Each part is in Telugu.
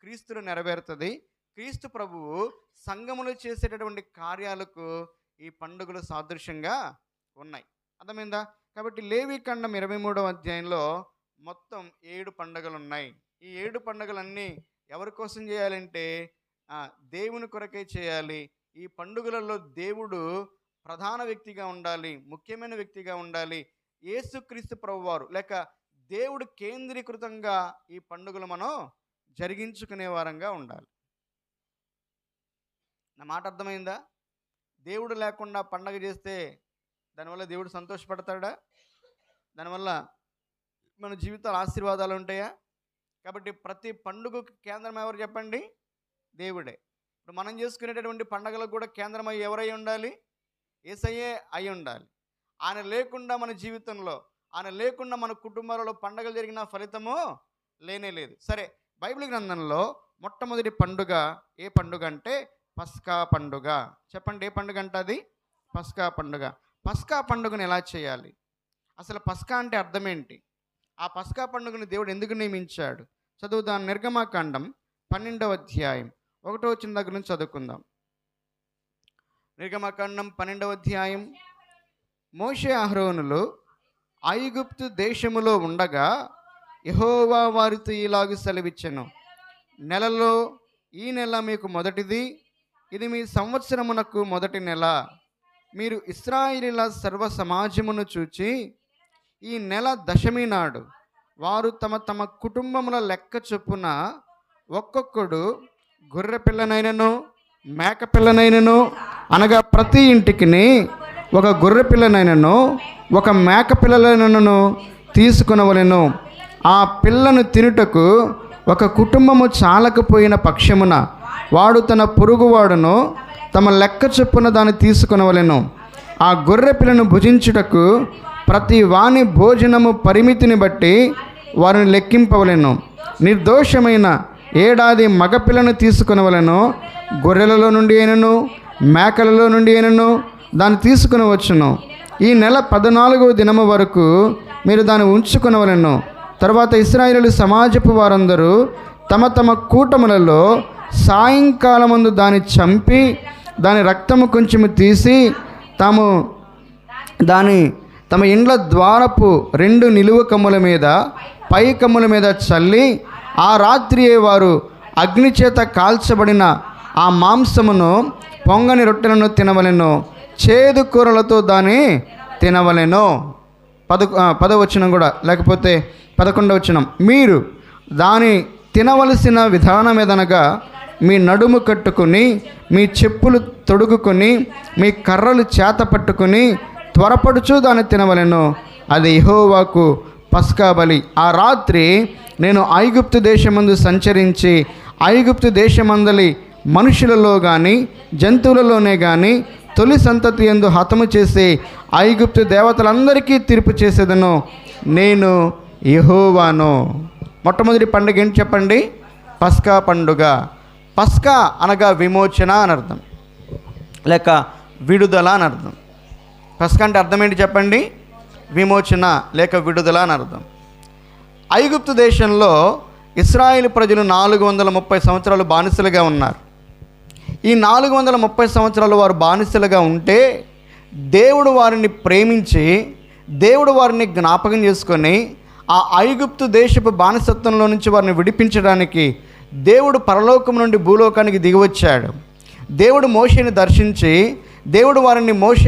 క్రీస్తులు నెరవేరుతుంది. క్రీస్తు ప్రభువు సంఘములు చేసేటటువంటి కార్యాలకు ఈ పండుగలు సాదృశ్యంగా ఉన్నాయి. అర్థమైందా? కాబట్టి లేవి ఖండం ఇరవై మూడవ అధ్యాయంలో మొత్తం ఏడు పండుగలు ఉన్నాయి ఈ ఏడు పండుగలన్నీ ఎవరి కోసం చేయాలంటే దేవుని కొరకే చేయాలి. ఈ పండుగలలో దేవుడు ప్రధాన వ్యక్తిగా ఉండాలి ముఖ్యమైన వ్యక్తిగా ఉండాలి. యేసుక్రీస్తు ప్రభువారు లేక దేవుడు కేంద్రీకృతంగా ఈ పండుగలు మనం జరిగించుకునే వారంగా ఉండాలి. నా మాట అర్థమైందా? దేవుడు లేకుండా పండగ చేస్తే దానివల్ల దేవుడు సంతోషపడతాడా? దానివల్ల మన జీవితాలు ఆశీర్వాదాలు ఉంటాయా? కాబట్టి ప్రతి పండుగకు కేంద్రం ఎవరు చెప్పండి? దేవుడే. ఇప్పుడు మనం చేసుకునేటటువంటి పండగలకు కూడా కేంద్రం అయ్యి ఎవరై ఉండాలి? ఏసయ్యే అయి ఉండాలి. ఆయన లేకుండా మన జీవితంలో ఆయన లేకుండా మన కుటుంబాలలో పండగలు జరిగిన ఫలితము లేనే లేదు. సరే బైబిల్ గ్రంథంలో మొట్టమొదటి పండుగ ఏ పండుగ అంటే పస్కా పండుగ. చెప్పండి ఏ పండుగ అంటే అది? పస్కా పండుగ. పస్కా పండుగను ఎలా చేయాలి? అసలు పస్కా అంటే అర్థం ఏంటి? ఆ పస్కా పండుగను దేవుడు ఎందుకు నియమించాడు? చదువుదాం నిర్గమాకాండం పన్నెండవ అధ్యాయం. ఒకటో వచ్చిన దగ్గర నుంచి చదువుకుందాం. నిర్గమాకాండం పన్నెండవ అధ్యాయం. మోషే అహరోనులు ఐగుప్తు దేశములో ఉండగా యహోవా వారితో ఇలాగ సెలవిచ్చాను. నెలలో ఈ నెల మీకు మొదటిది ఇది మీ సంవత్సరమునకు మొదటి నెల. మీరు ఇస్రాయిలీల సర్వ సమాజమును చూచి ఈ నెల దశమి నాడు వారు తమ తమ కుటుంబముల లెక్క చొప్పున ఒక్కొక్కడు గొర్రె పిల్లనైనను మేక పిల్లనైనను అనగా ప్రతి ఇంటికిని ఒక గొర్రె పిల్లనైనను ఒక మేక పిల్లలైనను తీసుకునవలను. ఆ పిల్లను తినుటకు ఒక కుటుంబము చాలకపోయిన పక్షమున వాడు తన పొరుగువాడును తమ లెక్క చొప్పున దాన్ని తీసుకునవలెను. ఆ గొర్రె పిల్లను భుజించుటకు ప్రతి వాని భోజనము పరిమితిని బట్టి వారిని లెక్కింపవలెను. నిర్దోషమైన ఏడాది మగపిల్లను తీసుకునవలను. గొర్రెలలో నుండి అయినను మేకలలో నుండి అయినను దాన్ని తీసుకునవచ్చును. ఈ నెల పద్నాలుగవ దినము వరకు మీరు దాన్ని ఉంచుకునవలను. తర్వాత ఇస్రాయిలు సమాజపు వారందరూ తమ తమ కూటములలో సాయంకాలమందు దాన్ని చంపి దాని రక్తము కొంచెము తీసి తాము దాని తమ ఇండ్ల ద్వారపు రెండు నిలువ కమ్ముల మీద పై కమ్ముల మీద చల్లి ఆ రాత్రియే వారు అగ్ని చేత కాల్చబడిన ఆ మాంసమును పొంగని రొట్టెలను తినవలెను చేదు కూరలతో దాన్ని తినవలెను. పద పదవచనం కూడా లేకపోతే పదకొండవచనం మీరు దాని తినవలసిన విధానం ఏదనగా మీ నడుము కట్టుకొని మీ చెప్పులు తొడుగుకొని మీ కర్రలు చేత పట్టుకొని త్వరపడుచు దాన్ని తినవలెను. అది యెహోవాకు పస్కా బలి. ఆ రాత్రి నేను ఐగుప్తు దేశమందు సంచరించి ఐగుప్తు దేశమందలి మనుషులలో కానీ జంతువులలోనే కానీ తొలి సంతతి ఎందు హతము చేసి ఐగుప్తు దేవతలందరికీ తీర్పు చేసేదను నేను యహోవాను. మొట్టమొదటి పండుగ ఏంటి చెప్పండి? పస్కా పండుగ. పస్కా అనగా విమోచన అని అర్థం. లేక విడుదల అని అర్థం. పస్కా అంటే అర్థం ఏంటి చెప్పండి? విమోచన లేక విడుదల అని అర్థం. ఐగుప్తు దేశంలో ఇస్రాయేల్ ప్రజలు నాలుగు వందల ముప్పై సంవత్సరాలు బానిసలుగా ఉన్నారు. ఈ నాలుగు వందల ముప్పై సంవత్సరాలు వారు బానిసలుగా ఉంటే దేవుడు వారిని ప్రేమించి దేవుడు వారిని జ్ఞాపకం చేసుకొని ఆ ఐగుప్తు దేశపు బానిసత్వంలో నుంచి వారిని విడిపించడానికి దేవుడు పరలోకం నుండి భూలోకానికి దిగివచ్చాడు. దేవుడు మోషిని దర్శించి దేవుడు వారిని మోష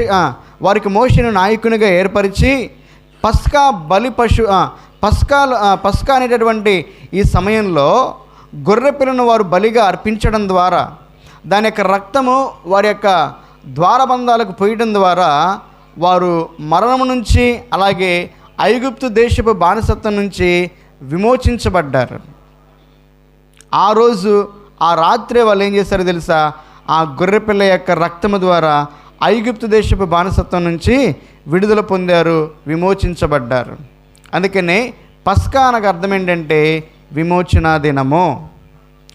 వారికి మోషిని నాయకునిగా ఏర్పరిచి పస్కా బలి పశు పస్కా పస్కా అనేటటువంటి ఈ సమయంలో గొర్రె పిల్లను వారు బలిగా అర్పించడం ద్వారా దాని యొక్క రక్తము వారి యొక్క ద్వారబంధాలకు పోయడం ద్వారా వారు మరణము నుంచి అలాగే ఐగుప్తు దేశపు బానిసత్వం నుంచి విమోచించబడ్డారు. ఆ రోజు ఆ రాత్రి వాళ్ళు ఏం చేశారో తెలుసా? ఆ గొర్రెపిల్ల యొక్క రక్తము ద్వారా ఐగుప్తు దేశపు బానిసత్వం నుంచి విడుదల పొందారు విమోచించబడ్డారు. అందుకనే పస్కా అనగా అర్థం ఏంటంటే విమోచన దినము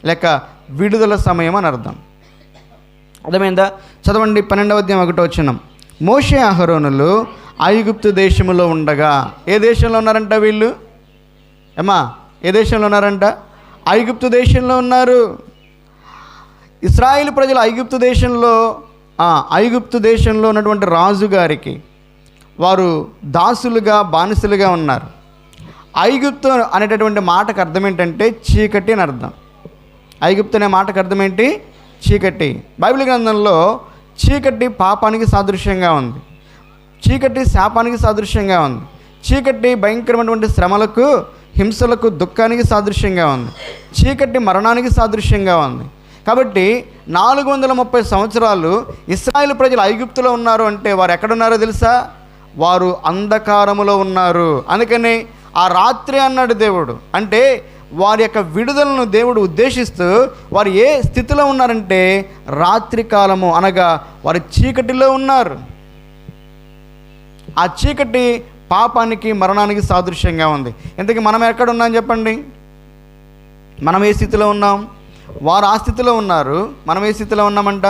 లేక విడుదల సమయం అని అర్థం. అర్థమైందా? చదవండి పన్నెండవ అధ్యాయం ఒకటో వచ్చినం మోషే అహరోనులు ఐగుప్తు దేశంలో ఉండగా ఏ దేశంలో ఉన్నారంట వీళ్ళు? ఏమా ఏ దేశంలో ఉన్నారంట? ఐగుప్తు దేశంలో ఉన్నారు. ఇస్రాయిల్ ప్రజలు ఐగుప్తు దేశంలో ఐగుప్తు దేశంలో ఉన్నటువంటి రాజుగారికి వారు దాసులుగా బానిసలుగా ఉన్నారు. ఐగుప్తు అనేటటువంటి మాటకు అర్థం ఏంటంటే చీకటి అని అర్థం. ఐగుప్తు అనే మాటకు అర్థం ఏంటి? చీకటి. బైబిల్ గ్రంథంలో చీకటి పాపానికి సాదృశ్యంగా ఉంది. చీకటి శాపానికి సాదృశ్యంగా ఉంది. చీకటి భయంకరమైనటువంటి శ్రమలకు హింసలకు దుఃఖానికి సాదృశ్యంగా ఉంది. చీకటి మరణానికి సాదృశ్యంగా ఉంది. కాబట్టి నాలుగు వందల ముప్పై సంవత్సరాలు ఇస్రాయేల్ ప్రజలు ఐగుప్తులో ఉన్నారు అంటే వారు ఎక్కడున్నారో తెలుసా? వారు అంధకారములో ఉన్నారు. అందుకని ఆ రాత్రి అన్నాడు దేవుడు. అంటే వారి యొక్క విడుదలను దేవుడు ఉద్దేశిస్తూ వారు ఏ స్థితిలో ఉన్నారంటే రాత్రి కాలము అనగా వారి చీకటిలో ఉన్నారు. ఆ చీకటి పాపానికి మరణానికి సాదృశ్యంగా ఉంది. ఇంతకీ మనం ఎక్కడ ఉన్నాం చెప్పండి? మనం ఏ స్థితిలో ఉన్నాం? వారు ఆ స్థితిలో ఉన్నారు. మనం ఏ స్థితిలో ఉన్నామంట?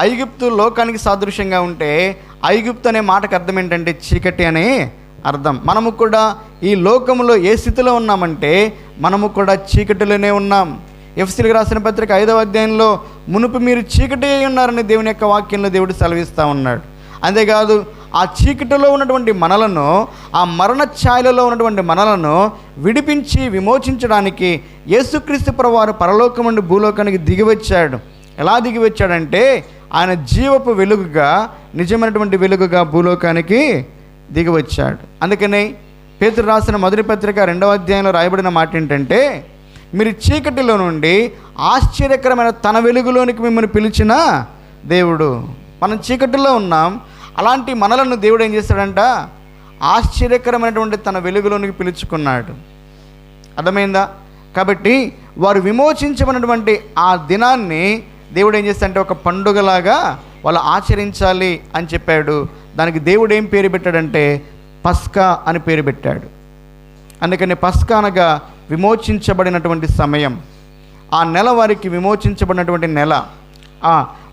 ఐగుప్తు లోకానికి సాదృశ్యంగా ఉంటే ఐగుప్తు అనే మాటకు అర్థం ఏంటంటే చీకటి అనే అర్థం. మనము కూడా ఈ లోకంలో ఏ స్థితిలో ఉన్నామంటే మనము కూడా చీకటిలోనే ఉన్నాం. ఎఫ్సీలకు రాసిన పత్రిక ఐదవ అధ్యాయంలో మునుపు మీరు చీకటి అయి ఉన్నారని దేవుని యొక్క వాక్యంలో దేవుడు సెలవిస్తూ ఉన్నాడు. అంతేకాదు ఆ చీకటిలో ఉన్నటువంటి మనలను ఆ మరణ ఛాయలలో ఉన్నటువంటి మనలను విడిపించి విమోచించడానికి యేసుక్రీస్తు ప్రవారు పరలోకం నుండి భూలోకానికి దిగివచ్చాడు ఎలా దిగివచ్చాడంటే ఆయన జీవపు వెలుగుగా నిజమైనటువంటి వెలుగుగా భూలోకానికి దిగివచ్చాడు. అందుకని పేతురు రాసిన మొదటి పత్రిక రెండవ అధ్యాయంలో రాయబడిన మాట ఏంటంటే మీరు చీకటిలో నుండి ఆశ్చర్యకరమైన తన వెలుగులోనికి మిమ్మల్ని పిలిచిన దేవుడు. మనం చీకటిలో ఉన్నాం. అలాంటి మనలను దేవుడు ఏం చేస్తాడంట? ఆశ్చర్యకరమైనటువంటి తన వెలుగులోనికి పిలుచుకున్నాడు. అర్థమైందా? కాబట్టి వారు విమోచించబడినటువంటి ఆ దినాన్ని దేవుడు ఏం చేస్తాడంటే ఒక పండుగలాగా వాళ్ళు ఆచరించాలి అని చెప్పాడు. దానికి దేవుడు ఏం పేరు పెట్టాడంటే పస్కా అని పేరు పెట్టాడు. అందుకని పస్కా అనగా విమోచించబడినటువంటి సమయం. ఆ నెల వారికి విమోచించబడినటువంటి నెల.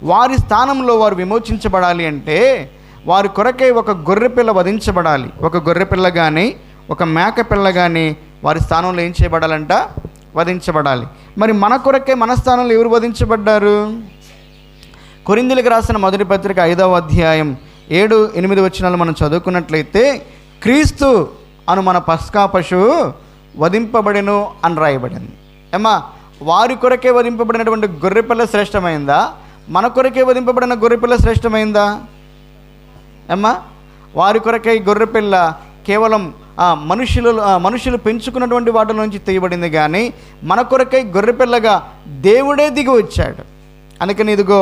వారి స్థానంలో వారు విమోచించబడాలి అంటే వారి కొరకై ఒక గొర్రెపిల్ల వధించబడాలి. ఒక గొర్రెపిల్ల కానీ ఒక మేక పిల్ల కానీ వారి స్థానంలో ఏం చేయబడాలంట? వధించబడాలి. మరి మన కొరకే మన స్థానంలో ఎవరు వధించబడ్డారు? కొరిందులకు రాసిన మొదటి పత్రిక ఐదవ అధ్యాయం ఏడు ఎనిమిది వచ్చినాలు మనం చదువుకున్నట్లయితే క్రీస్తు అను మన పస్కా పశువు వధింపబడెను అని రాయబడింది. ఏమ్మా వారి కొరకే వధింపబడినటువంటి గొర్రెపిల్ల శ్రేష్టమైందా? మన కొరకే వధింపబడిన గొర్రెపిల్ల శ్రేష్టమైందా? ఏమ్మా వారి కొరకై గొర్రెపిల్ల కేవలం మనుషులు మనుషులు పెంచుకున్నటువంటి వాటి నుంచి తీయబడింది కానీ మన కొరకై గొర్రెపిల్లగా దేవుడే దిగి వచ్చాడు. అందుకని ఇదిగో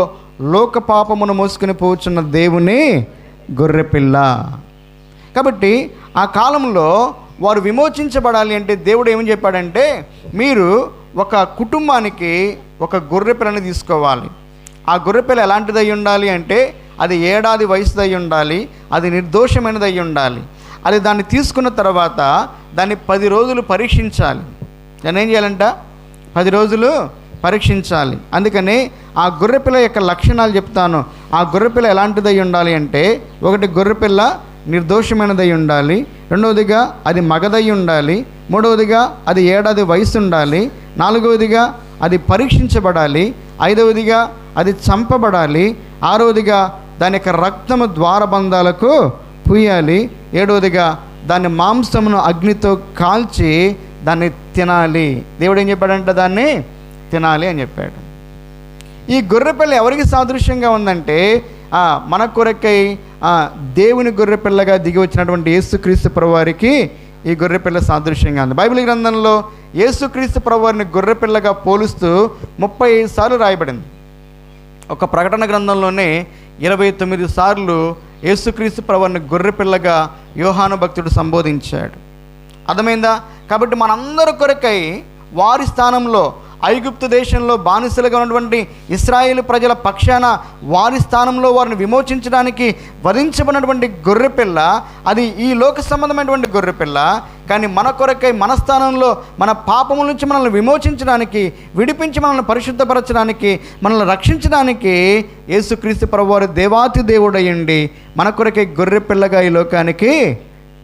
లోక పాపమును మోసుకుని పోచున్న దేవుని గొర్రెపిల్ల. కాబట్టి ఆ కాలంలో వారు విమోచించబడాలి అంటే దేవుడు ఏమని చెప్పాడంటే మీరు ఒక కుటుంబానికి ఒక గొర్రెపిల్లని తీసుకోవాలి. ఆ గొర్రెపిల్ల ఎలాంటిది అయి ఉండాలి అంటే అది ఏడాది వయసుది అయి ఉండాలి అది నిర్దోషమైనది అయి ఉండాలి. అది దాన్ని తీసుకున్న తర్వాత దాన్ని పది రోజులు పరీక్షించాలి. దాన్ని ఏం చేయాలంట? పది రోజులు పరీక్షించాలి. అందుకని ఆ గొర్రెపిల్ల యొక్క లక్షణాలు చెప్తాను. ఆ గొర్రెపిల్ల ఎలాంటిదై ఉండాలి అంటే ఒకటి గొర్రెపిల్ల నిర్దోషమైనదై ఉండాలి. రెండవదిగా అది మగదై ఉండాలి. మూడవదిగా అది ఏడాది వయసు ఉండాలి. నాలుగవదిగా అది పరీక్షించబడాలి. ఐదవదిగా అది చంపబడాలి. ఆరవదిగా దాని యొక్క రక్తము ద్వారబంధాలకు పూయాలి. ఏడవదిగా దాని మాంసమును అగ్నితో కాల్చి దాన్ని తినాలి. దేవుడు ఏం చెప్పాడంటే దాన్ని? తినాలి అని చెప్పాడు. ఈ గొర్రెపిల్ల ఎవరికి సాదృశ్యంగా ఉందంటే మన కొరకై దేవుని గొర్రెపిల్లగా దిగి వచ్చినటువంటి యేసుక్రీస్తు ప్రభువారికి ఈ గొర్రెపిల్ల సాదృశ్యంగా ఉంది. బైబిల్ గ్రంథంలో యేసుక్రీస్తు ప్రభువారిని గొర్రెపిల్లగా పోలుస్తూ ముప్పై సార్లు రాయబడింది. ఒక ప్రకటన గ్రంథంలోనే ఇరవై తొమ్మిది సార్లు యేసుక్రీస్తు ప్రభువారిని గొర్రెపిల్లగా యోహాను భక్తుడు సంబోధించాడు. అర్థమైందా? కాబట్టి మనందరి కొరకై వారి స్థానంలో ఐగుప్తు దేశంలో బానిసలుగా ఉన్నటువంటి ఇస్రాయేల్ ప్రజల పక్షాన వారి స్థానంలో వారిని విమోచించడానికి వధించబడినటువంటి గొర్రెపిల్ల అది ఈ లోక సంబంధమైనటువంటి గొర్రెపిల్ల కానీ మన కొరకై మన స్థానంలో మన పాపముల నుంచి మనల్ని విమోచించడానికి విడిపించి మనల్ని పరిశుద్ధపరచడానికి మనల్ని రక్షించడానికి యేసుక్రీస్తు ప్రభువారు దేవాతి దేవుడయ్యండి. మన కొరకై గొర్రెపిల్లగా ఈ లోకానికి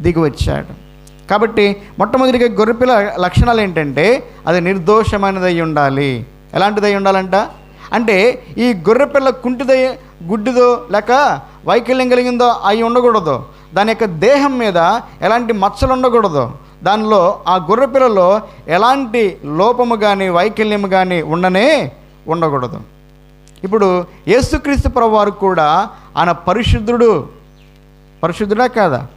దిగి వచ్చాడు కాబట్టి మొట్టమొదటిగా గొర్రెపిల్ల లక్షణాలు ఏంటంటే అది నిర్దోషమైనది అయి ఉండాలి. ఎలాంటిది అయి ఉండాలంట? అంటే ఈ గొర్రెపిల్ల కుంటిదై గుడ్డిదో లేక వైకల్యం కలిగిందో అయి ఉండకూడదు. దాని యొక్క దేహం మీద ఎలాంటి మచ్చలు ఉండకూడదు. దానిలో ఆ గొర్రెపిల్లలో ఎలాంటి లోపము కానీ వైకల్యము కానీ ఉండనే ఉండకూడదు. ఇప్పుడు యేసుక్రీస్తు ప్రభువారు కూడా ఆయన పరిశుద్ధుడు. పరిశుద్ధుడా కాదా?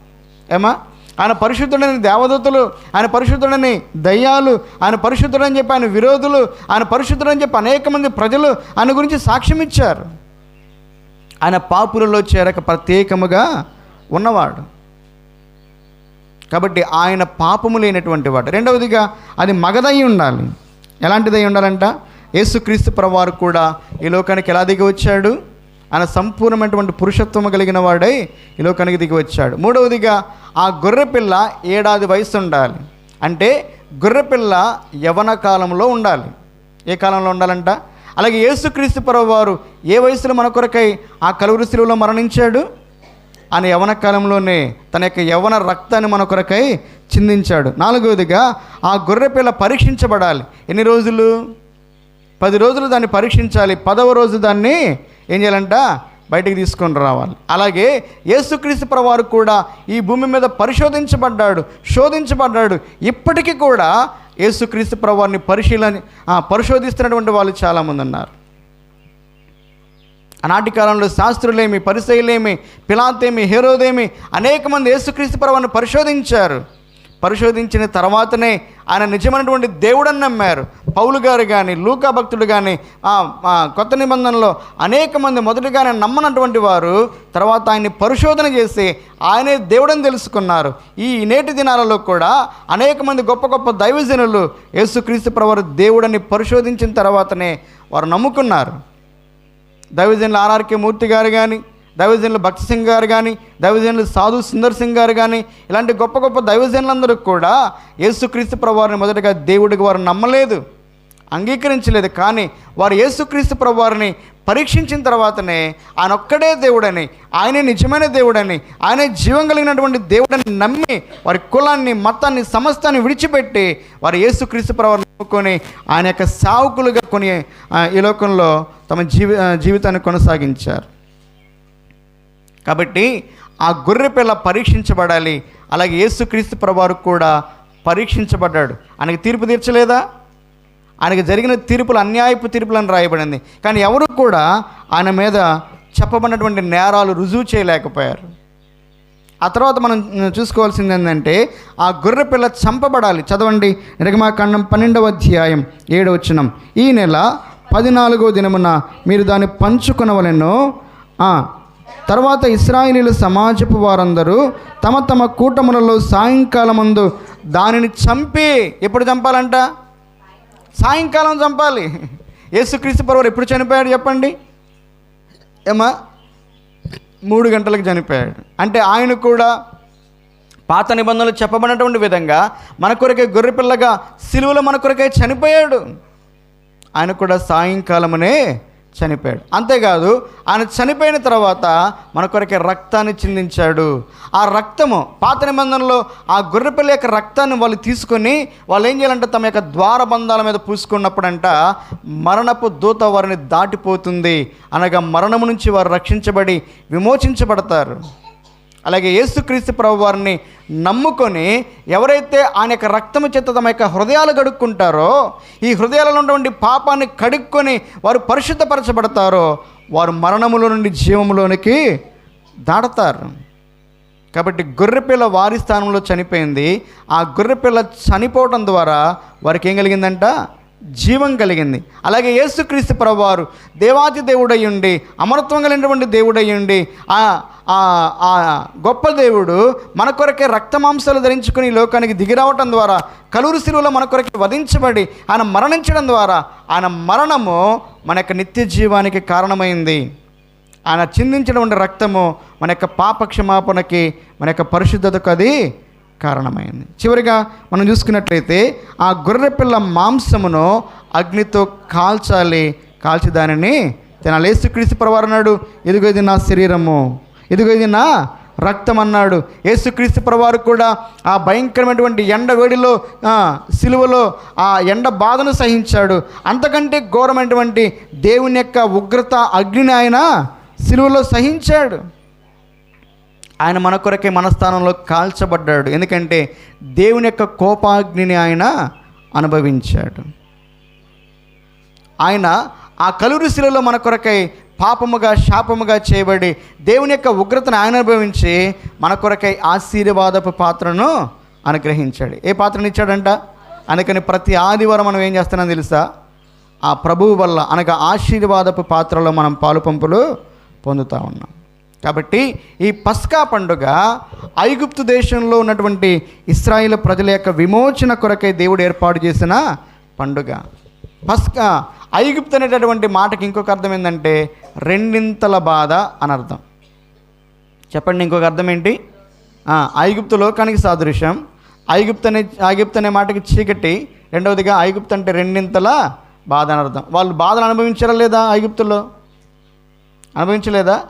ఏమా? ఆయన పరిశుద్ధుడని దేవదూతలు ఆయన పరిశుద్ధుడని దయ్యాలు ఆయన పరిశుద్ధుడని చెప్పి ఆయన విరోధులు ఆయన పరిశుద్ధుడని చెప్పి అనేక మంది ప్రజలు ఆయన గురించి సాక్ష్యం ఇచ్చారు. ఆయన పాపులలో చేరక ప్రత్యేకముగా ఉన్నవాడు. కాబట్టి ఆయన పాపము లేనటువంటి వాడు. రెండవదిగా అది మగదయ్యి ఉండాలి. ఎలాంటిదై ఉండాలంట? యేసుక్రీస్తు ప్రవారు కూడా ఈ లోకానికి ఎలా దిగి వచ్చాడు? ఆయన సంపూర్ణమైనటువంటి పురుషత్వము కలిగిన వాడై ఈ లోకానికి దిగి వచ్చాడు. మూడవదిగా ఆ గొర్రెపిల్ల ఏడాది వయసు ఉండాలి. అంటే గొర్రెపిల్ల యవన కాలంలో ఉండాలి. ఏ కాలంలో ఉండాలంట? అలాగే యేసుక్రీస్తు ప్రభువారు ఏ వయసులో మన కొరకై ఆ కలువురు శిలువలో మరణించాడు? ఆయన యవన కాలంలోనే తన యొక్క యవన రక్తాన్ని మన కొరకై చిందించాడు. నాలుగవదిగా ఆ గొర్రెపిల్ల పరీక్షించబడాలి. ఎన్ని రోజులు? పది రోజులు దాన్ని పరీక్షించాలి. పదవ రోజు దాన్ని ఏం చేయాలంట? బయటికి తీసుకొని రావాలి. అలాగే యేసుక్రీస్తు ప్రవారు కూడా ఈ భూమి మీద పరిశోధించబడ్డాడు శోధించబడ్డాడు. ఇప్పటికీ కూడా యేసుక్రీస్తు ప్రవారిని పరిశీలన పరిశోధిస్తున్నటువంటి వాళ్ళు చాలామంది ఉన్నారు. ఆనాటి కాలంలో శాస్త్రులేమి పరిశైలేమి పిలాతేమి హేరోదేమి అనేక మంది యేసుక్రీస్తు ప్రభువుని పరిశోధించారు. పరిశోధించిన తర్వాతనే ఆయన నిజమైనటువంటి దేవుడని నమ్మారు. పౌలు గారు కానీ లూకా భక్తుడు కానీ కొత్త నిబంధనలో అనేక మంది మొదటిగానే నమ్మనటువంటి వారు తర్వాత ఆయన్ని పరిశోధన చేసి ఆయనే దేవుడని తెలుసుకున్నారు. ఈ నేటి దినాలలో కూడా అనేక మంది గొప్ప గొప్ప దైవజనులు యేసుక్రీస్తు ప్రభువారు దేవుడని పరిశోధించిన తర్వాతనే వారు నమ్ముకున్నారు. దైవజనులు ఆర్ఆర్కే మూర్తి గారు కానీ దైవజనులు భక్తి సింగ్ గారు కానీ దైవజనులు సాధు సుందర్ సింగ్ గారు కానీ ఇలాంటి గొప్ప గొప్ప దైవజనులందరూ కూడా యేసుక్రీస్తు ప్రభువారిని మొదటగా దేవుడికి వారు నమ్మలేదు అంగీకరించలేదు. కానీ వారు యేసుక్రీస్తు ప్రభువారిని పరీక్షించిన తర్వాతనే ఆయన ఒక్కడే దేవుడని ఆయనే నిజమైన దేవుడని ఆయనే జీవం కలిగినటువంటి దేవుడని నమ్మి వారి కులాన్ని మతాన్ని సమస్తాన్ని విడిచిపెట్టి వారు యేసుక్రీస్తు ప్రభువారిని నమ్ముకొని ఆయన యొక్క సావుకులుగా కొని ఈ లోకంలో తమ జీవి జీవితాన్ని కొనసాగించారు. కాబట్టి ఆ గొర్రె పిల్ల పరీక్షించబడాలి. అలాగే యేసుక్రీస్తు ప్రభువారు కూడా పరీక్షించబడ్డాడు. ఆయనకి తీర్పు తీర్చలేదా? ఆయనకి జరిగిన తీర్పులు అన్యాయపు తీర్పులను రాయబడింది. కానీ ఎవరు కూడా ఆయన మీద చెప్పబడినటువంటి నేరాలు రుజువు చేయలేకపోయారు. ఆ తర్వాత మనం చూసుకోవాల్సింది ఏంటంటే ఆ గొర్రె పిల్ల చంపబడాలి. చదవండి. నిర్గమాకాండం పన్నెండవ అధ్యాయం ఏడవచనం ఈ నెల పద్నాలుగో దినమున మీరు దాన్ని పంచుకొనవలెను. తర్వాత ఇస్రాయిలీల సమాజపు వారందరూ తమ తమ కూటములలో సాయంకాలం ముందు దానిని చంపి ఎప్పుడు చంపాలంట? సాయంకాలం చంపాలి. యేసుక్రీస్తు పర్వారు ఎప్పుడు చనిపోయాడు చెప్పండి? ఏమా? మూడు గంటలకు చనిపోయాడు. అంటే ఆయన కూడా పాత నిబంధనలు చెప్పబడినటువంటి విధంగా మన కొరకే గొర్రెపిల్లగా సిలువలో మన కొరకే చనిపోయాడు. ఆయన కూడా సాయంకాలమునే చనిపోయాడు. అంతేకాదు ఆయన చనిపోయిన తర్వాత మన కొరకే రక్తాన్ని చిందించాడు. ఆ రక్తము పాత నిబంధనలో ఆ గొర్రెపిల్ల యొక్క రక్తాన్ని వాళ్ళు తీసుకొని వాళ్ళు ఏం చేయాలంటే తమ యొక్క ద్వారబంధాల మీద పూసుకున్నప్పుడంట మరణపు దూత వారిని దాటిపోతుంది. అనగా మరణము నుంచి వారు రక్షించబడి విమోచించబడతారు. అలాగే యేసుక్రీస్తు ప్రభు వారిని నమ్ముకొని ఎవరైతే ఆయన యొక్క రక్తము చేత తమ యొక్క హృదయాలు కడుక్కుంటారో ఈ హృదయాలలో ఉన్నటువంటి పాపాన్ని కడుక్కొని వారు పరిశుద్ధపరచబడతారో వారు మరణములో నుండి జీవములోనికి దాడతారు కాబట్టి గొర్రెపిల్ల వారి స్థానంలో చనిపోయింది. ఆ గొర్రెపిల్ల చనిపోవటం ద్వారా వారికి ఏం కలిగిందంట? జీవం కలిగింది. అలాగే యేసుక్రీస్తు ప్రభువారు దేవాతి దేవుడై ఉండి అమరత్వం కలిగినటువంటి దేవుడై ఉండి ఆ ఆ- ఆ గొప్ప దేవుడు మన కొరకే రక్తమాంసాలు ధరించుకుని లోకానికి దిగిరావటం ద్వారా కలూరు శిలువలో మన కొరకే వధించబడి ఆయన మరణించడం ద్వారా ఆయన మరణము మన యొక్క నిత్య జీవానికి కారణమైంది. ఆయన చిందించినటువంటి రక్తము మన యొక్క పాప క్షమాపణకి మన యొక్క పరిశుద్ధతకు అది కారణమైంది. చివరిగా మనం చూసుకున్నట్లయితే ఆ గొర్రెపిల్ల మాంసమును అగ్నితో కాల్చాలి. కాల్చి దానిని తినాలి పరవారు అన్నాడు ఇదిగో ఇది నా శరీరము. ఇదిగో ఇది నా రక్తం అన్నాడు యేసుక్రీస్తు ప్రవారు కూడా ఆ భయంకరమైనటువంటి ఎండ వేడిలో సిలువలో ఆ ఎండ బాధను సహించాడు. అంతకంటే ఘోరమైనటువంటి దేవుని యొక్క ఉగ్రత అగ్నిని ఆయన సిలువలో సహించాడు. ఆయన మన కొరకే మన స్థానంలో కాల్చబడ్డాడు. ఎందుకంటే దేవుని యొక్క కోపాగ్నిని ఆయన అనుభవించాడు. ఆయన ఆ కలురు శిలలో మన కొరకై పాపముగా శాపముగా చేయబడి దేవుని యొక్క ఉగ్రతను ఆయన అనుభవించి మన కొరకై ఆశీర్వాదపు పాత్రను అనుగ్రహించాడు. ఏ పాత్రను ఇచ్చాడంట? అందుకని ప్రతి ఆదివారం మనం ఏం చేస్తున్నాం తెలుసా? ఆ ప్రభువు వల్ల అనగా ఆశీర్వాదపు పాత్రలో మనం పాలు పంపులు పొందుతూ ఉన్నాం. కాబట్టి ఈ పస్కా పండుగ ఐగుప్తు దేశంలో ఉన్నటువంటి ఇస్రాయిల్ ప్రజల యొక్క విమోచన కొరకై దేవుడు ఏర్పాటు చేసిన పండుగ. పస్కా ఐగుప్తు అనేటటువంటి మాటకి ఇంకొక అర్థం ఏంటంటే రెండింతల బాధ అని అర్థం. చెప్పండి ఇంకొక అర్థం ఏంటి? ఐగుప్తు లోకానికి సాదృశ్యం. ఐగుప్తు అనే ఐగుప్తు అనే మాటకి చీకటి. రెండవదిగా ఐగుప్తు అంటే రెండింతల బాధ అని అర్థం. వాళ్ళు బాధలు అనుభవించారా లేదా ఐగుప్తులో? అనుభవించలేదా?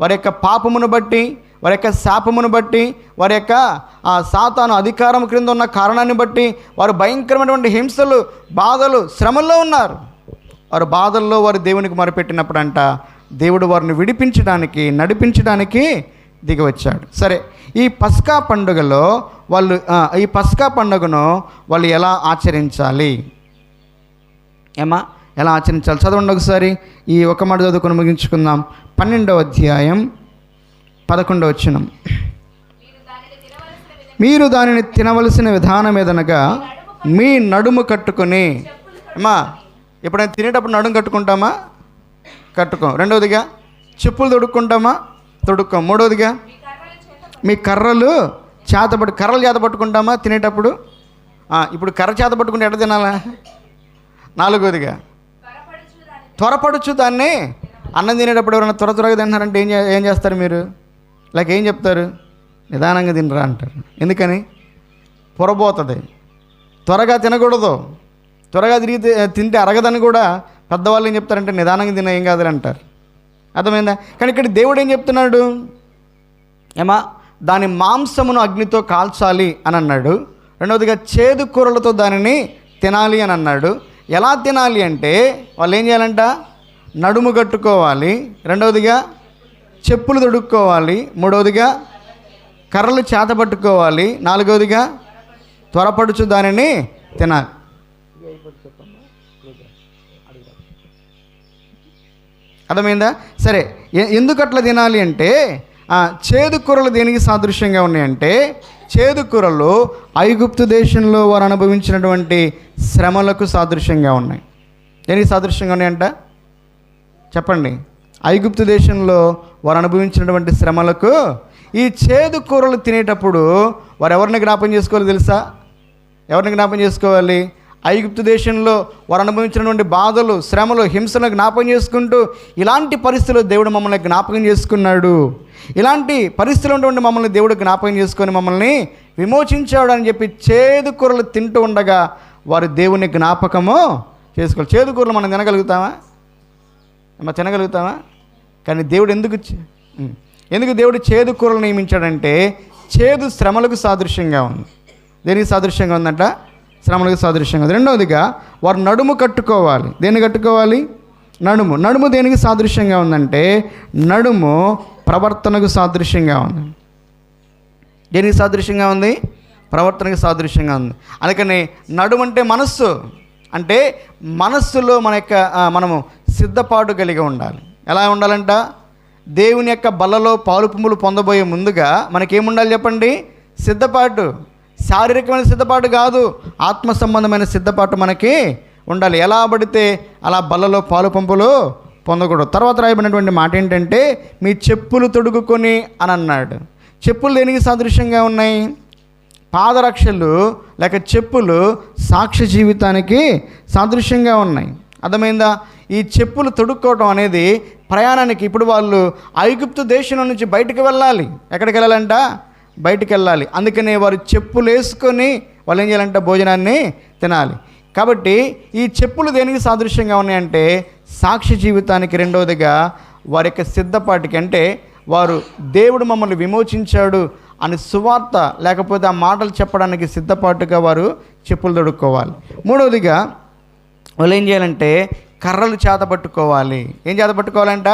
వారి యొక్క పాపమును బట్టి వారి యొక్క శాపమును బట్టి వారి యొక్క ఆ సాతాను అధికారం క్రింద ఉన్న కారణాన్ని బట్టి వారు భయంకరమైనటువంటి హింసలు బాధలు శ్రమల్లో ఉన్నారు. వారు బాధల్లో వారు దేవునికి మరపెట్టినప్పుడంట దేవుడు వారిని విడిపించడానికి నడిపించడానికి దిగవచ్చాడు. సరే ఈ పస్కా పండుగలో వాళ్ళు ఈ పస్కా పండుగను వాళ్ళు ఎలా ఆచరించాలి? ఏమా? ఎలా ఆచరించాలి? చదవండి ఒకసారి. ఈ ఒక మాట చదువుకొని ముగించుకుందాం. పన్నెండవ అధ్యాయం పదకొండవ వచ్చినం మీరు దానిని తినవలసిన విధానం ఏదనగా మీ నడుము కట్టుకొని. అమ్మా ఎప్పుడైనా తినేటప్పుడు నడుము కట్టుకుంటామా? కట్టుకోం. రెండవదిగా చెప్పులు తొడుక్కుంటామా? తొడుక్కోం. మూడవదిగా మీ కర్రలు చేతపట్టు కర్రలు చేత పట్టుకుంటామా తినేటప్పుడు ఇప్పుడు కర్ర చేత పట్టుకుంటే ఎట్లా తినాలా? నాలుగోదిగా త్వరపడుచు దాన్ని. అన్నం తినేటప్పుడు ఎవరైనా త్వర త్వరగా తింటున్నారంటే ఏం ఏం చేస్తారు మీరు? లైక్ ఏం చెప్తారు? నిదానంగా తినరా అంటారు. ఎందుకని? పొరబోతుంది. త్వరగా తినకూడదు. త్వరగా తిరిగి తి- తింటే అరగదని కూడా పెద్దవాళ్ళు ఏం చెప్తారంటే నిదానంగా తిన ఏం కాదని అంటారు. అర్థమైందా? కానీ ఇక్కడ దేవుడు ఏం చెప్తున్నాడు? ఏమా? దాని మాంసమును అగ్నితో కాల్చాలి అని అన్నాడు. రెండవదిగా చేదు కూరలతో దానిని తినాలి అని అన్నాడు. ఎలా తినాలి అంటే వాళ్ళు ఏం చేయాలంట? నడుము కట్టుకోవాలి. రెండవదిగా చెప్పులు తొడుక్కోవాలి. మూడవదిగా కర్రలు చేత పట్టుకోవాలి. నాలుగవదిగా త్వరపడుచు దానిని తినాలి. అర్థమైందా? సరే ఎందుకు అట్లా తినాలి అంటే చేదు కూరలు దేనికి సాదృశ్యంగా ఉన్నాయంటే చేదు కూరలు ఐగుప్తు దేశంలో వారు అనుభవించినటువంటి శ్రమలకు సాదృశ్యంగా ఉన్నాయి. దేనికి సాదృశ్యంగా ఉన్నాయంట? చెప్పండి. ఐగుప్తు దేశంలో వారు అనుభవించినటువంటి శ్రమలకు ఈ చేదు కూరలు తినేటప్పుడు వారు ఎవరిని జ్ఞాపం చేసుకోవాలి తెలుసా? ఎవరిని జ్ఞాపం చేసుకోవాలి? ఐగుప్తు దేశంలో వారు అనుభవించినటువంటి బాధలు శ్రమలు హింసను జ్ఞాపకం చేసుకుంటూ ఇలాంటి పరిస్థితుల్లో దేవుడు మమ్మల్ని జ్ఞాపకం చేసుకున్నాడు. ఇలాంటి పరిస్థితులు ఉన్నటువంటి మమ్మల్ని దేవుడు జ్ఞాపకం చేసుకొని మమ్మల్ని విమోచించాడు అని చెప్పి చేదు కూరలు తింటూ ఉండగా వారు దేవుని జ్ఞాపకము చేసుకోవాలి. చేదు కూరలు మనం తినగలుగుతామా? మనం తినగలుగుతామా? కానీ దేవుడు ఎందుకు ఎందుకు దేవుడు చేదు కూరలు నియమించాడంటే చేదు శ్రమలకు సాదృశ్యంగా ఉంది. దేనికి సాదృశ్యంగా ఉందంట? శ్రమలకు సాదృశ్యంగా ఉంది. రెండవదిగా వారు నడుము కట్టుకోవాలి. దేన్ని కట్టుకోవాలి? నడుము. నడుము దేనికి సాదృశ్యంగా ఉందంటే నడుము ప్రవర్తనకు సాదృశ్యంగా ఉంది. దేనికి సాదృశ్యంగా ఉంది? ప్రవర్తనకు సాదృశ్యంగా ఉంది. అందుకని నడుము అంటే మనస్సు. అంటే మనస్సులో మన యొక్క మనము సిద్ధపాటు కలిగి ఉండాలి. ఎలా ఉండాలంట? దేవుని యొక్క బల్లలో పాలుపుములు పొందబోయే ముందుగా మనకేముండాలి చెప్పండి? సిద్ధపాటు. శారీరకమైన సిద్ధపాటు కాదు. ఆత్మ సంబంధమైన సిద్ధపాటు మనకి ఉండాలి. ఎలా పడితే అలా బల్లలో పాలు పంపులు పొందకూడదు. తర్వాత రాయబడినటువంటి మాట ఏంటంటే మీ చెప్పులు తొడుగుకొని అని అన్నాడు. చెప్పులు దేనికి సాదృశ్యంగా ఉన్నాయి? పాదరక్షలు లేక చెప్పులు సాక్ష్య జీవితానికి సాదృశ్యంగా ఉన్నాయి. అర్థమైందా? ఈ చెప్పులు తొడుక్కోవడం అనేది ప్రయాణానికి ఇప్పుడు వాళ్ళు ఐగుప్తు దేశం నుంచి బయటకు వెళ్ళాలి. ఎక్కడికి వెళ్ళాలంట? బయటికి వెళ్ళాలి. అందుకనే వారు చెప్పులు వేసుకొని వాళ్ళు ఏం చేయాలంట? భోజనాన్ని తినాలి. కాబట్టి ఈ చెప్పులు దేనికి సాదృశ్యంగా ఉన్నాయంటే సాక్షి జీవితానికి రెండవదిగా వారి యొక్క సిద్ధపాటికి అంటే వారు దేవుడు మమ్మల్ని విమోచించాడు అని సువార్త లేకపోతే ఆ మాటలు చెప్పడానికి సిద్ధపాటుగా వారు చెప్పులు తొడుక్కోవాలి. మూడవదిగా వాళ్ళు ఏం చేయాలంటే కర్రలు చేత పట్టుకోవాలి. ఏం చేత పట్టుకోవాలంట?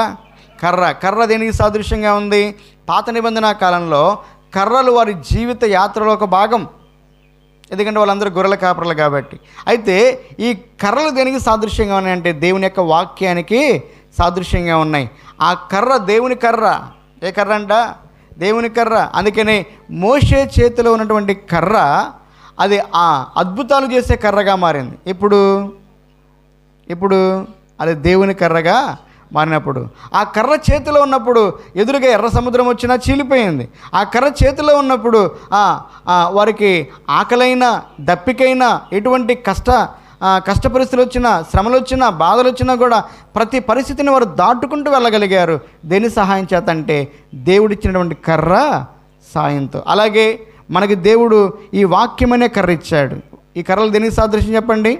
కర్ర. కర్ర దేనికి సాదృశ్యంగా ఉంది? పాత నిబంధన కాలంలో కర్రలు వారి జీవిత యాత్రలో ఒక భాగం. ఎందుకంటే వాళ్ళందరూ గొర్రెల కాపరలు కాబట్టి. అయితే ఈ కర్రలు దేనికి సాదృశ్యంగా ఉన్నాయంటే దేవుని యొక్క వాక్యానికి సాదృశ్యంగా ఉన్నాయి. ఆ కర్ర దేవుని కర్ర. ఏ కర్ర అంట? దేవుని కర్ర. అందుకని మోషే చేతిలో ఉన్నటువంటి కర్ర అది ఆ అద్భుతాలు చేసే కర్రగా మారింది. ఇప్పుడు ఇప్పుడు అది దేవుని కర్రగా మారినప్పుడు. ఆ కర్ర చేతిలో ఉన్నప్పుడు ఎదురుగా ఎర్ర సముద్రం వచ్చినా చీలిపోయింది. ఆ కర్ర చేతిలో ఉన్నప్పుడు వారికి ఆకలైన దప్పికైన ఎటువంటి కష్ట కష్ట పరిస్థితులు వచ్చినా శ్రమలు వచ్చినా బాధలు వచ్చినా కూడా ప్రతి పరిస్థితిని వారు దాటుకుంటూ వెళ్ళగలిగారు. దేని సహాయం చేతంటే దేవుడిచ్చినటువంటి కర్ర సాయంతో. అలాగే మనకి దేవుడు ఈ వాక్యమనే కర్ర ఇచ్చాడు. ఈ కర్రలు దేనికి సాదృశ్యం చెప్పండి?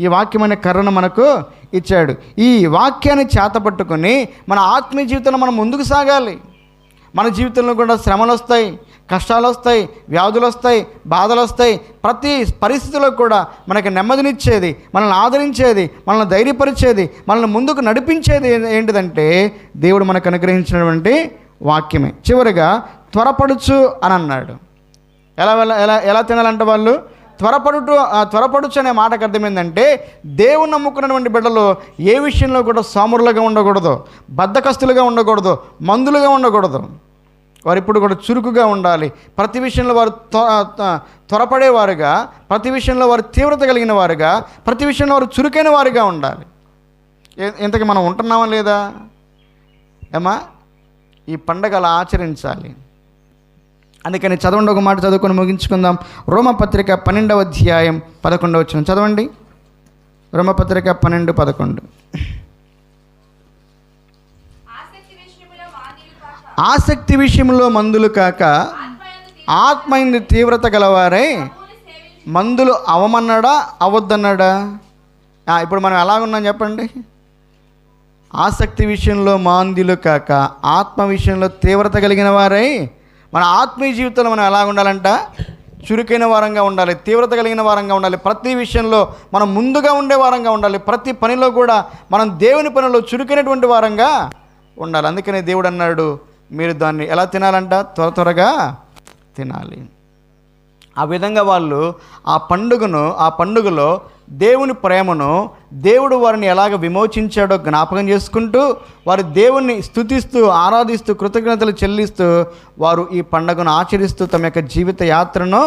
ఈ వాక్యం అనే కర్రను మనకు ఇచ్చాడు. ఈ వాక్యాన్ని చేతపట్టుకొని మన ఆత్మీయ జీవితంలో మనం ముందుకు సాగాలి. మన జీవితంలో కూడా శ్రమలు వస్తాయి కష్టాలు వస్తాయి వ్యాధులు వస్తాయి బాధలు వస్తాయి. ప్రతి పరిస్థితిలో కూడా మనకి నెమ్మదినిచ్చేది మనల్ని ఆదరించేది మనల్ని ధైర్యపరిచేది మనల్ని ముందుకు నడిపించేది ఏంటిదంటే దేవుడు మనకు అనుగ్రహించినటువంటి వాక్యమే. చివరిగా త్వరపడుచు అని అన్నాడు. ఎలా ఎలా ఎలా తినాలంటే వాళ్ళు? త్వరపడుటు త్వరపడుచు అనే మాటకు అర్థం ఏంటంటే దేవుని నమ్ముకున్నటువంటి బిడ్డలు ఏ విషయంలో కూడా సామురులుగా ఉండకూడదు బద్దకస్తులుగా ఉండకూడదు మందులుగా ఉండకూడదు. వారు ఇప్పుడు కూడా చురుకుగా ఉండాలి. ప్రతి విషయంలో వారు త్వ- త్వరపడేవారుగా ప్రతి విషయంలో వారు తీవ్రత కలిగిన వారుగా ప్రతి విషయంలో వారు చురుకైన వారుగా ఉండాలి. ఇంతకీ మనం ఉంటున్నామా లేదా? ఏమా ఈ పండగ అలా ఆచరించాలి. అందుకని చదవండి ఒక మాట చదువుకొని ముగించుకుందాం. రోమపత్రిక పన్నెండవ అధ్యాయం పదకొండవ వచ్చిన చదవండి. రోమపత్రిక పన్నెండు పదకొండు. ఆసక్తి విషయంలో మందులు కాక ఆత్మైంది తీవ్రత గలవారై మందులు అవమన్నాడా అవద్దన్నాడా? ఇప్పుడు మనం ఎలాగున్నాం చెప్పండి. ఆసక్తి విషయంలో మాంద్యులు కాక ఆత్మ విషయంలో తీవ్రత కలిగిన వారై మన ఆత్మీయ జీవితంలో మనం ఎలా ఉండాలంట? చురుకైన వారంగా ఉండాలి తీవ్రత కలిగిన వారంగా ఉండాలి. ప్రతి విషయంలో మనం ముందుగా ఉండే వారంగా ఉండాలి. ప్రతి పనిలో కూడా మనం దేవుని పనిలో చురుకైనటువంటి వారంగా ఉండాలి. అందుకనే దేవుడు అన్నాడు మీరు దాన్ని ఎలా తినాలంట? త్వర త్వరగా తినాలి. ఆ విధంగా వాళ్ళు ఆ పండుగను ఆ పండుగలో దేవుని ప్రేమను దేవుడు వారిని ఎలాగ విమోచించాడో జ్ఞాపకం చేసుకుంటూ వారు దేవుణ్ణి స్తుతిస్తూ ఆరాధిస్తూ కృతజ్ఞతలు చెల్లిస్తూ వారు ఈ పండుగను ఆచరిస్తూ తమ యొక్క జీవిత యాత్రను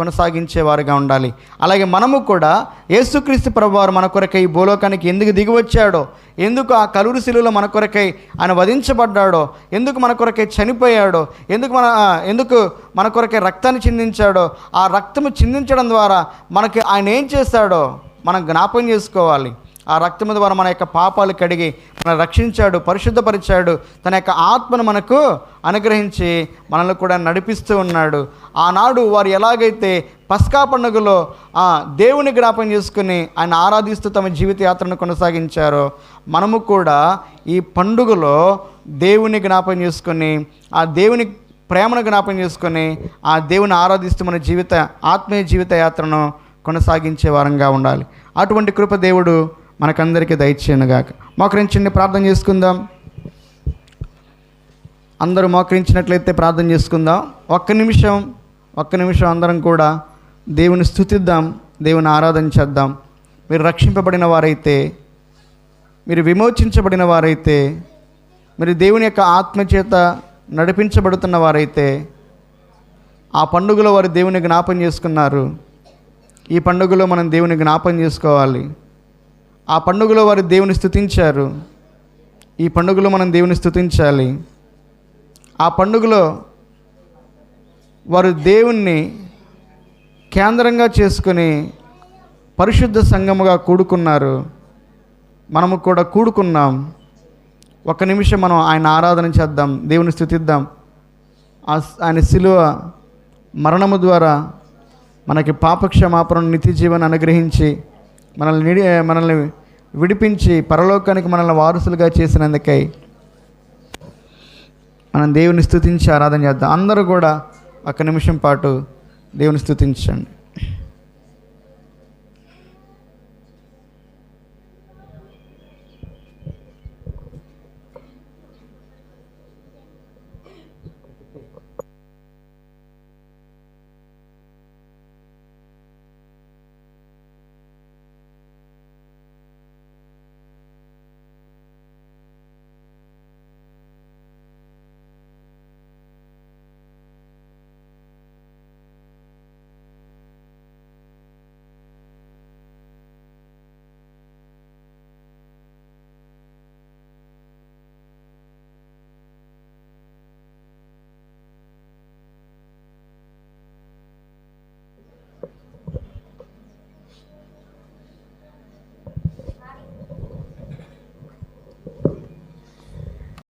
కొనసాగించేవారుగా ఉండాలి. అలాగే మనము కూడా యేసుక్రీస్తు ప్రభువారు మన కొరకై భూలోకానికి ఎందుకు దిగి వచ్చాడో ఎందుకు ఆ కలురు శిలువలో మన కొరకై ఆయన వధించబడ్డాడో ఎందుకు మన కొరకై చనిపోయాడో ఎందుకు మన ఎందుకు మన కొరకై రక్తాన్ని చిందించాడో ఆ రక్తము చిందించడం ద్వారా మనకి ఆయన ఏం చేశాడో మనం జ్ఞాపకం చేసుకోవాలి. ఆ రక్తము ద్వారా మన యొక్క పాపాలు కడిగి మన రక్షించాడు పరిశుద్ధపరిచాడు. తన యొక్క ఆత్మను మనకు అనుగ్రహించి మనల్ని కూడా నడిపిస్తూ ఉన్నాడు. ఆనాడు వారు ఎలాగైతే పస్కా పండుగలో ఆ దేవుని జ్ఞాపం చేసుకుని ఆయన ఆరాధిస్తూ తమ జీవిత యాత్రను కొనసాగించారో మనము కూడా ఈ పండుగలో దేవుని జ్ఞాపం చేసుకొని ఆ దేవుని ప్రేమను జ్ఞాపం చేసుకొని ఆ దేవుని ఆరాధిస్తూ మన జీవిత ఆత్మీయ జీవిత యాత్రను కొనసాగించే వారంగా ఉండాలి. అటువంటి కృప దేవుడు మనకందరికీ దయచేయనుగాక. మోకరించండి ప్రార్థన చేసుకుందాం. అందరూ మోకరించినట్లయితే ప్రార్థన చేసుకుందాం. ఒక్క నిమిషం ఒక్క నిమిషం అందరం కూడా దేవుని స్థుతిద్దాం దేవుని ఆరాధన చేద్దాం. మీరు రక్షింపబడిన వారైతే మీరు విమోచించబడిన వారైతే మీరు దేవుని యొక్క ఆత్మచేత నడిపించబడుతున్న వారైతే ఆ పండుగలో వారు దేవుని జ్ఞాపం చేసుకున్నారు. ఈ పండుగలో మనం దేవుని జ్ఞాపం చేసుకోవాలి. ఆ పండుగలో వారు దేవుని స్థుతించారు. ఈ పండుగలో మనం దేవుని స్థుతించాలి. ఆ పండుగలో వారు దేవుణ్ణి కేంద్రంగా చేసుకుని పరిశుద్ధ సంఘముగా కూడుకున్నారు. మనము కూడా కూడుకున్నాం. ఒక నిమిషం మనం ఆయన ఆరాధన చేద్దాం దేవుని స్థుతిద్దాం. ఆ- ఆయన శిలువ మరణము ద్వారా మనకి పాపక్షమాపణ నిత్య జీవన అనుగ్రహించి మనల్ని నిడి మనల్ని విడిపించి పరలోకానికి మనల్ని వారసులుగా చేసినందుకై మనం దేవుని స్థుతించి ఆరాధన చేద్దాం. అందరూ కూడా ఒక నిమిషం పాటు దేవుని స్తుతించండి